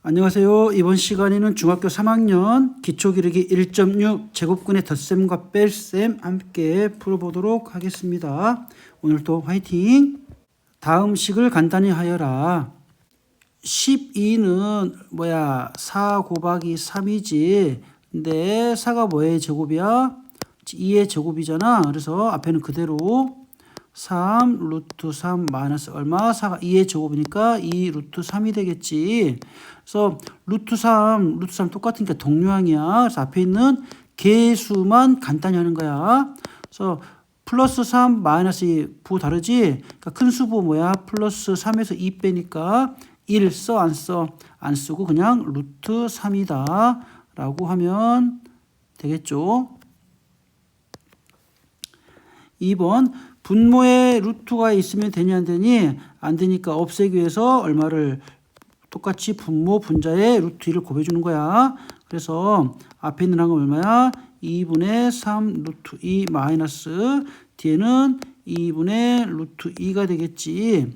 안녕하세요. 이번 시간에는 중학교 3학년 기초기르기 1.6 제곱근의 덧셈과 뺄셈 함께 풀어보도록 하겠습니다. 오늘도 화이팅! 다음 식을 간단히 하여라. 12는 뭐야? 4 곱하기 3이지. 근데 4가 뭐의 제곱이야? 2의 제곱이잖아. 그래서 앞에는 그대로 3 루트 3 마이너스 얼마? 4가 2의 제곱이니까 2 루트 3이 되겠지. 그래서 루트 3, 루트 3 똑같으니까 동류항이야. 그래서 앞에 있는 개수만 간단히 하는 거야. 그래서 플러스 3 마이너스 2 부 다르지? 그러니까 큰 수부 뭐야? 플러스 3에서 2 빼니까 1 써? 안 써? 안 쓰고 그냥 루트 3이다. 라고 하면 되겠죠. 2번 분모에 루트가 있으면 되냐 안 되니 안 되니까 없애기 위해서 얼마를 똑같이 분모 분자의 루트 2를 곱해 주는 거야. 그래서 앞에 있는 항은 얼마야? 2분의 3 루트 2 마이너스 뒤에는 2분의 루트 2가 되겠지.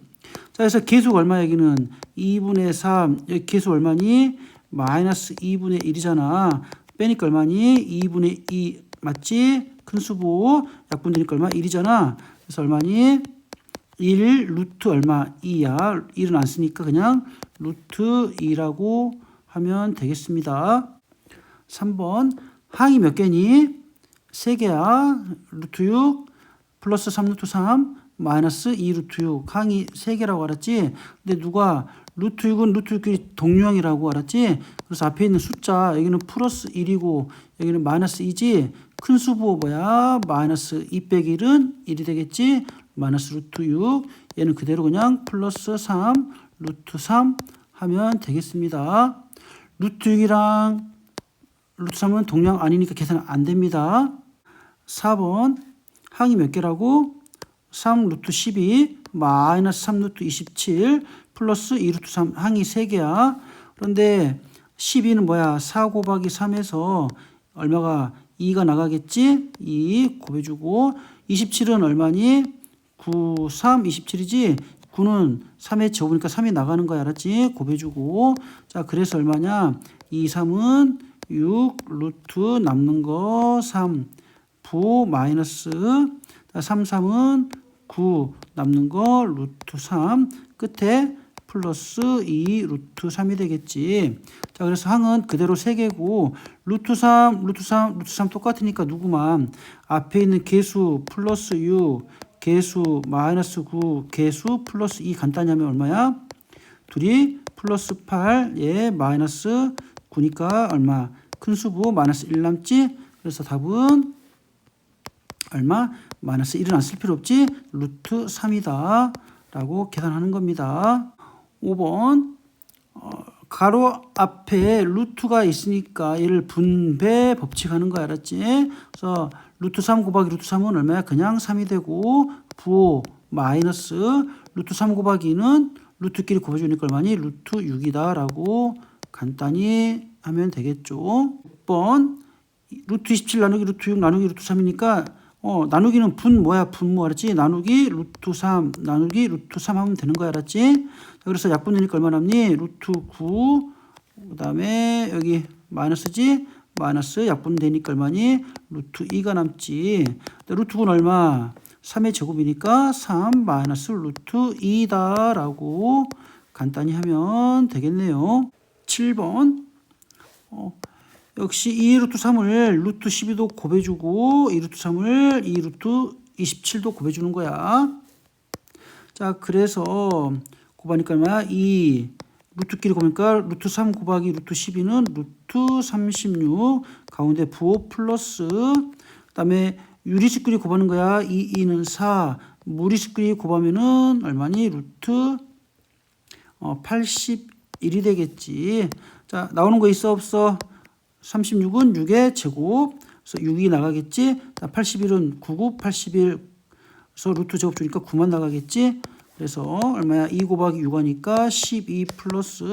자, 그래서 계수가 얼마 여기는 2분의 3 여기 계수 얼마니? 마이너스 2분의 1이잖아. 빼니까 얼마니? 2분의 2 맞지? 큰 수부 약분 되니까 얼마? 1이잖아. 그래서 얼마니? 1 루트 얼마? 2야. 1은 안 쓰니까 그냥 루트 2라고 하면 되겠습니다. 3번 항이 몇 개니? 3개야. 루트 6 플러스 3 루트 3 마이너스 2 루트 6 항이 3개라고 알았지? 근데 누가 루트 6은 루트 6이 동류항이라고 알았지? 그래서 앞에 있는 숫자 여기는 플러스 1이고 여기는 마이너스 2지? 큰 수부 뭐야? 마이너스 2 빼기 1은 1이 되겠지? 마이너스 루트 6 얘는 그대로 그냥 플러스 3 루트 3 하면 되겠습니다. 루트 6이랑 루트 3은 동량 아니니까 계산 안 됩니다. 4번 항이 몇 개라고? 3 루트 12 마이너스 3 루트 27 플러스 2 루트 3 항이 3개야. 그런데 12는 뭐야? 4 곱하기 3에서 얼마가 2가 나가겠지? 2 곱해주고 27은 얼마니? 9, 3, 27이지? 9는 3의 제곱이니까 3이 나가는 거야. 알았지? 곱해주고 자 그래서 얼마냐? 2, 3은 6 루트 남는 거3부 마이너스 3, 3은 9 남는 거 루트 3 끝에 플러스 2 루트 3이 되겠지. 자, 그래서 항은 그대로 3개고 루트 3, 루트 3, 루트 3 똑같으니까 누구만 앞에 있는 개수 플러스 6, 개수 마이너스 9, 개수 플러스 2 간단히 하면 얼마야? 둘이 플러스 8, 예, 마이너스 9니까 얼마? 큰 수부 마이너스 1 남지? 그래서 답은 얼마? 마이너스 1은 안 쓸 필요 없지? 루트 3이다. 라고 계산하는 겁니다. 5번 어, 가로 앞에 루트가 있으니까 얘를 분배 법칙 하는 거 알았지? 그래서 루트 3 곱하기 루트 3은 얼마야? 그냥 3이 되고 부 마이너스 루트 3 곱하기 2는 루트끼리 곱해주니까 얼마니? 루트 6이다 라고 간단히 하면 되겠죠. 6번 루트 27 나누기 루트 6 나누기 루트 3이니까 어, 나누기는 분 뭐야? 분모 알았지? 나누기 루트 3 나누기 루트 3 하면 되는 거야 알았지? 자, 그래서 약분 되니까 얼마 남니? 루트 9 그다음에 여기 마이너스지? 마이너스 약분 되니까 얼마니? 루트 2가 남지. 루트 9는 얼마? 3의 제곱이니까 3 마이너스 루트 2다라고 간단히 하면 되겠네요. 7번 어, 역시 2 루트 3을 루트 12도 곱해주고 2 루트 3을 2 루트 27도 곱해주는 거야. 자, 그래서 곱하니까 얼마야? 2 루트끼리 곱하니까 루트 3 곱하기 루트 12는 루트 36 가운데 부호 플러스 그 다음에 유리식끼리 곱하는 거야. 2, 2는 4 무리식끼리 곱하면은 얼마니? 루트 어, 81이 되겠지. 자, 나오는 거 있어 없어? 36은 6의 제곱. 그래서 6이 나가겠지. 81은 99, 81. 그래서 루트 제곱 주니까 9만 나가겠지. 그래서 얼마야? 2 곱하기 6 하니까 12 플러스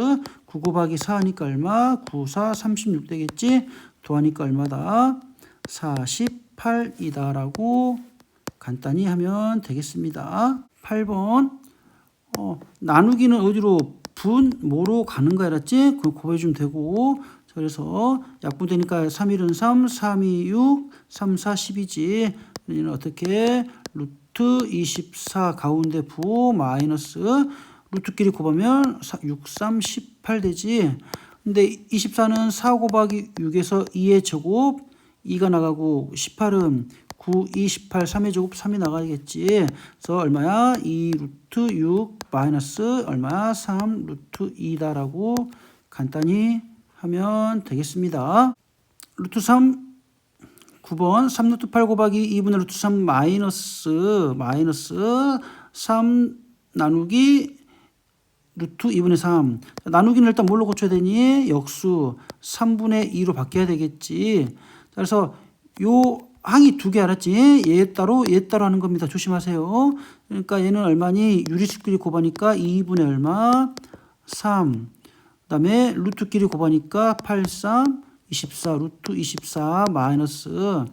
9 곱하기 4 하니까 얼마? 9, 4, 36 되겠지. 더하니까 얼마다? 48이다라고 간단히 하면 되겠습니다. 8번 어, 나누기는 어디로 분 모로 가는 거 알았지? 그거 곱해주면 되고 자, 그래서 약분되니까 3일은 3, 3이 6, 3, 4, 10이지 얘는 어떻게 루트 24 가운데 부 마이너스 루트끼리 곱하면 6, 3, 18 되지 근데 24는 4 곱하기 6에서 2의 제곱 2가 나가고 18은 9, 2, 18, 3의 제곱 3이 나가겠지. 그래서 얼마야? 2 루트 6 마이너스 얼마야? 3 루트 2다라고 간단히 하면 되겠습니다. 루트 3 9번 3 루트 8 곱하기 2분의 루트 3 마이너스 마이너스 3 나누기 루트 2분의 3 자, 나누기는 일단 뭘로 고쳐야 되니? 역수 3분의 2로 바뀌어야 되겠지. 자, 그래서 요 항이 두 개 알았지? 얘 따로 얘 따로 하는 겁니다. 조심하세요. 그러니까 얘는 얼마니? 유리수끼리 곱하니까 2분의 얼마? 3. 그다음에 루트끼리 곱하니까 8, 3, 24 루트 24 마이너스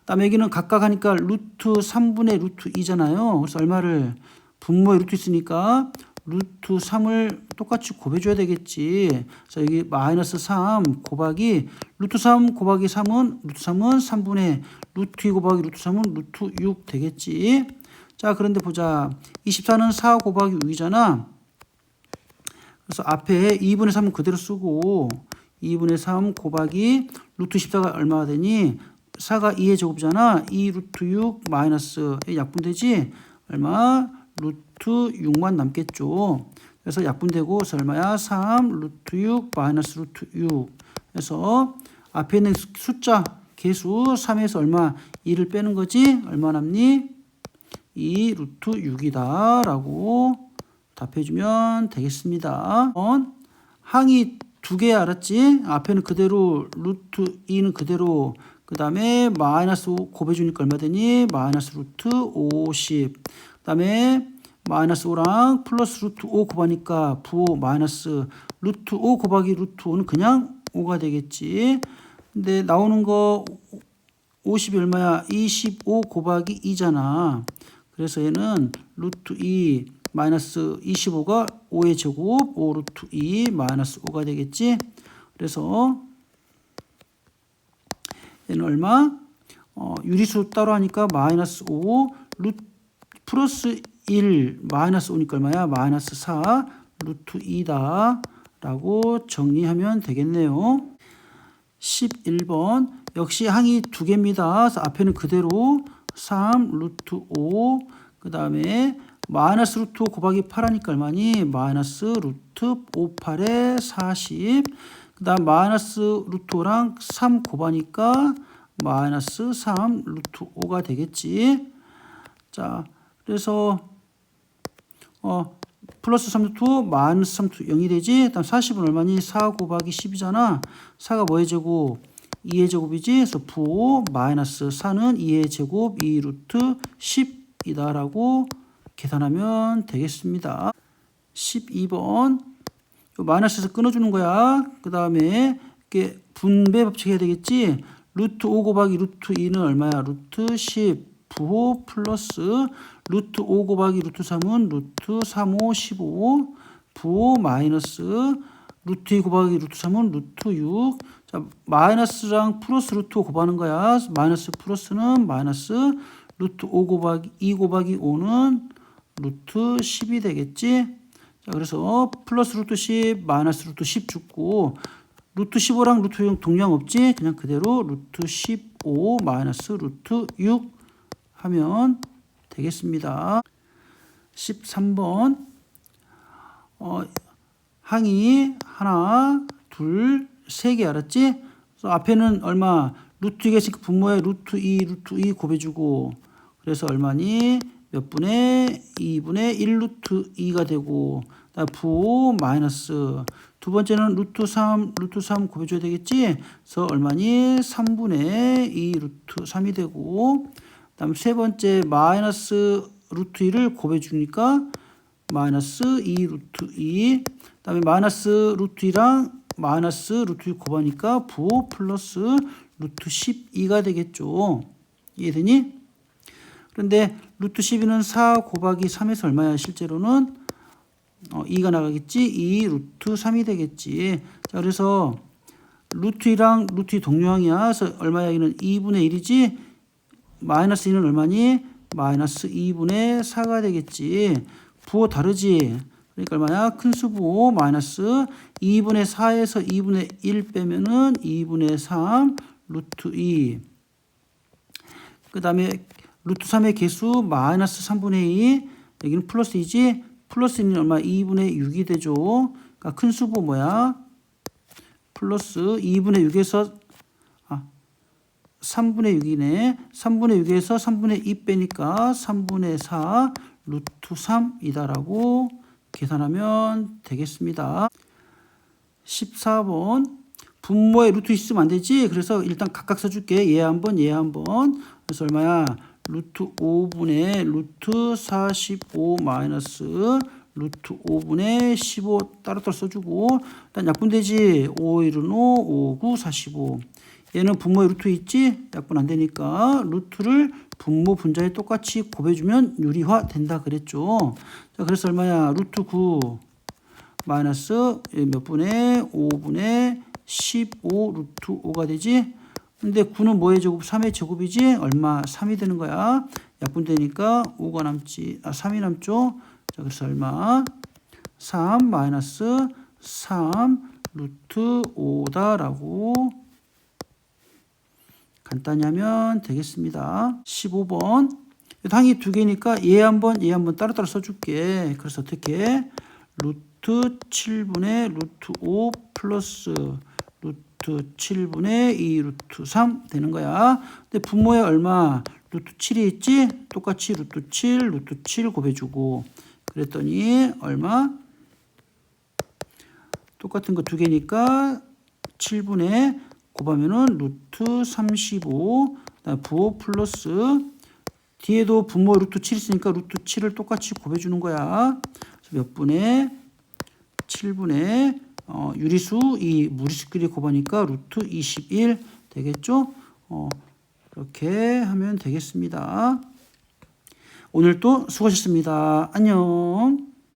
그다음에 여기는 각각 하니까 루트 3분의 루트 2잖아요. 그래서 얼마를 분모에 루트 있으니까 루트 3을 똑같이 곱해줘야 되겠지. 그래서 여기 마이너스 3 곱하기 루트 3 곱하기 3은 루트 3은 3분의 루트 2 곱하기 루트 3은 루트 6 되겠지. 자 그런데 보자. 24는 4 곱하기 6이잖아. 그래서 앞에 2분의 3은 그대로 쓰고 2분의 3 곱하기 루트 14가 얼마가 되니? 4가 2의 제곱이잖아. 2 루트 6 마이너스 약분되지? 얼마? 루트 6만 남겠죠. 그래서 약분되고 얼마야? 3 루트 6 마이너스 루트 6 그래서 앞에 있는 숫자 개수 3에서 얼마? 2를 빼는 거지? 얼마 남니? 2 루트 6이다 라고 답해주면 되겠습니다. 항이 두 개 알았지? 앞에는 그대로 루트 2는 그대로 그 다음에 마이너스 5 곱해주니까 얼마 되니? 마이너스 루트 50. 그 다음에 마이너스 5랑 플러스 루트 5 곱하니까 부 마이너스 루트 5 곱하기 루트 5는 그냥 5가 되겠지. 근데 나오는 거 50이 얼마야? 25 곱하기 2잖아. 그래서 얘는 루트 2 마이너스 25가 5의 제곱 5 루트 2 마이너스 5가 되겠지. 그래서 얘는 얼마? 어, 유리수 따로 하니까 마이너스 5 루트 플러스 1 마이너스 5니까 얼마야? 마이너스 4 루트 2다 라고 정리하면 되겠네요. 11번 역시 항이 두 개입니다. 앞에는 그대로 3 루트 5그 다음에 마이너스 루트 5 곱하기 8 하니까 얼마니? 마이너스 루트 5 8에 40. 그 다음 마이너스 루트 5랑 3 곱하니까 마이너스 3 루트 5가 되겠지. 자, 그래서 어 플러스 3 루트 5 마이너스 3 루트 0이 되지. 다음 40은 얼마니? 4 곱하기 10이잖아. 4가 뭐의 제곱? 2의 제곱이지. 그래서 부 마이너스 4는 2의 제곱 2 루트 10이다라고 계산하면 되겠습니다. 12번 마이너스에서 끊어주는 거야. 그 다음에 이렇게 분배 법칙 해야 되겠지. 루트 5 곱하기 루트 2는 얼마야? 루트 10 부호 플러스 루트 5 곱하기 루트 3은 루트 35 15 부호 마이너스 루트 2 곱하기 루트 3은 루트 6 자, 마이너스랑 플러스 루트 5 곱하는 거야. 마이너스 플러스는 마이너스 루트 5 곱하기 2 곱하기 5는 루트 10이 되겠지. 자, 그래서 플러스 루트 10 마이너스 루트 10 죽고 루트 15랑 루트 6 동량 없지? 그냥 그대로 루트 15 마이너스 루트 6 하면 되겠습니다. 13번 어, 항이 하나, 둘, 세 개 알았지? 그래서 앞에는 얼마? 루트 2가 있으니까 분모에 루트 2, 루트 2 곱해주고 그래서 얼마니? 몇 분의 2분의 1 루트 2가 되고 부 마이너스 두 번째는 루트 3 루트 3 곱해줘야 되겠지? 그래서 얼마니? 3분의 2 루트 3이 되고 그다음 세 번째 마이너스 루트 2를 곱해주니까 마이너스 2 루트 2 그다음에 마이너스 루트 2랑 마이너스 루트 2 곱하니까 부 플러스 루트 12가 되겠죠. 이해되니? 그런데 루트 12는 4 곱하기 3에서 얼마야? 실제로는 어, 2가 나가겠지? 2 루트 3이 되겠지. 자, 그래서 루트 2랑 루트 2 동료항이야. 그래서 얼마야? 여기는 2분의 1이지? 마이너스 2는 얼마니? 마이너스 2분의 4가 되겠지. 부호 다르지? 그러니까 얼마야? 큰수 부호 마이너스 2분의 4에서 2분의 1 빼면은 2분의 3 루트 2. 그 다음에 루트 3의 개수 마이너스 3분의 2. 여기는 플러스 2지? 플러스 2는 얼마? 2분의 6이 되죠. 그러니까 큰 수부 뭐야? 플러스 2분의 6에서 아 3분의 6이네. 3분의 6에서 3분의 2 빼니까 3분의 4 루트 3이다라고 계산하면 되겠습니다. 14번 분모에 루트 있으면 안 되지. 그래서 일단 각각 써줄게. 얘 한 번, 얘 한 번. 그래서 얼마야? 루트 5분의 루트 45 마이너스 루트 5분의 15 따로따로 써주고 일단 약분되지 5 1은 5, 5, 9, 45 얘는 분모에 루트 있지? 약분 안 되니까 루트를 분모 분자에 똑같이 곱해주면 유리화 된다 그랬죠 자 그래서 얼마야? 루트 9 마이너스 몇 분의 5분의 15 루트 5가 되지? 근데 9는 뭐의 제곱? 3의 제곱이지? 얼마? 3이 되는 거야. 약분되니까 5가 남지, 아, 3이 남죠? 자, 그래서 얼마? 3 마이너스 3 루트 5다라고 간단히 하면 되겠습니다. 15번. 항이 두 개니까 얘 한 번, 얘 한 번 따로따로 써줄게. 그래서 어떻게? 루트 7분의 루트 5 플러스 루트 7분의 2 루트 3 되는 거야. 근데 분모에 얼마? 루트 7이 있지? 똑같이 루트 7, 루트 7 곱해주고 그랬더니 얼마? 똑같은 거 두 개니까 7분의 곱하면은 루트 35 그다음에 부호 플러스 뒤에도 분모 루트 7 있으니까 루트 7을 똑같이 곱해주는 거야. 그래서 몇 분의 7분의 어, 유리수 이 무리수끼리 곱하니까 루트 21 되겠죠? 어, 이렇게 하면 되겠습니다. 오늘도 수고하셨습니다. 안녕.